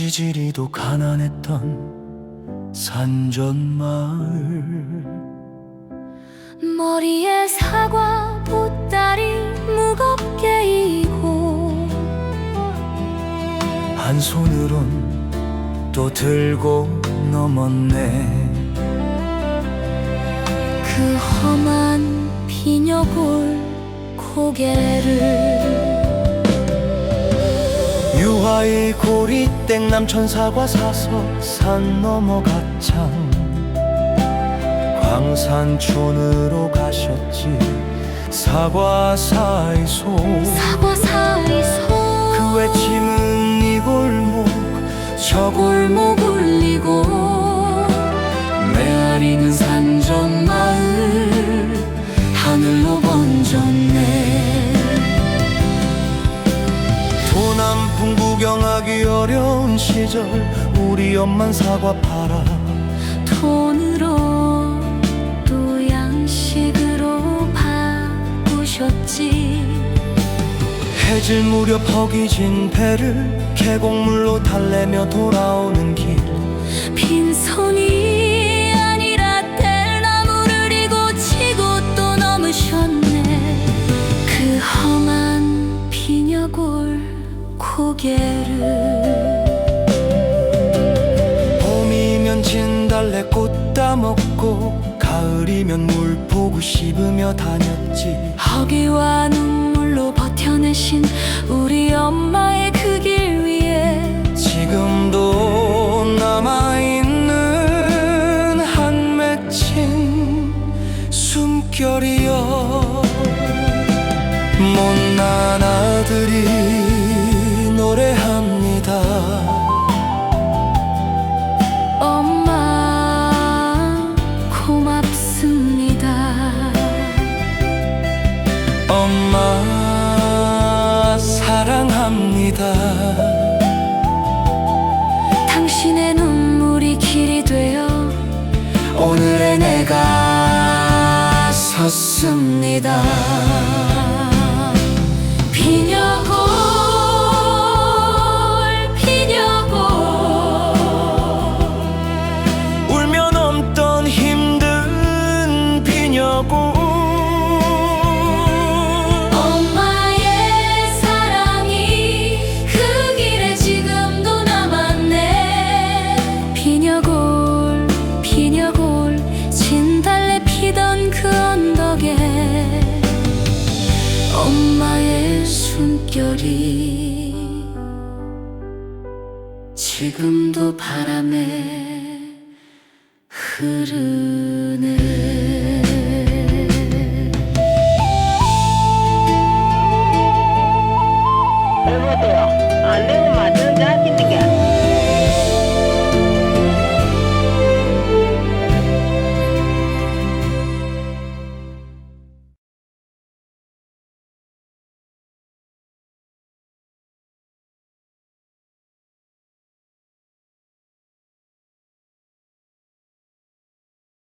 지지리도 가난했던 산전마을. 머리에 사과 보따리 무겁게 이고 한 손으론 또 들고 넘었네. 그 험한 비녀골 고개를 유화의 고리 땡 남천 사과 사서 산 넘어 가창 광산촌으로 가셨지. 사과 사이소. 사과 사이소. 그 외침은 이 골목 저 골목 울리고 메아리는 산 구경하기 어려운 시절 우리 엄만 사과 팔아. 돈으로 또 양식으로 바꾸셨지. 해질 무렵 허기진 배를 계곡물로 달래며 돌아오는 길. 빈손이 아니라 뗄나무를 이고 치고 또 넘으셨네. 그 험한 비녀골 고개를 봄이면 진달래 꽃 따먹고 가을이면 물포구 씹으며 다녔지. 허기와 눈물로 버텨내신 우리 엄마의 그 길 위에 지금도 남아있는 한 맺힌 숨결이여 엄마 사랑합니다 지금도 바람에 흐르네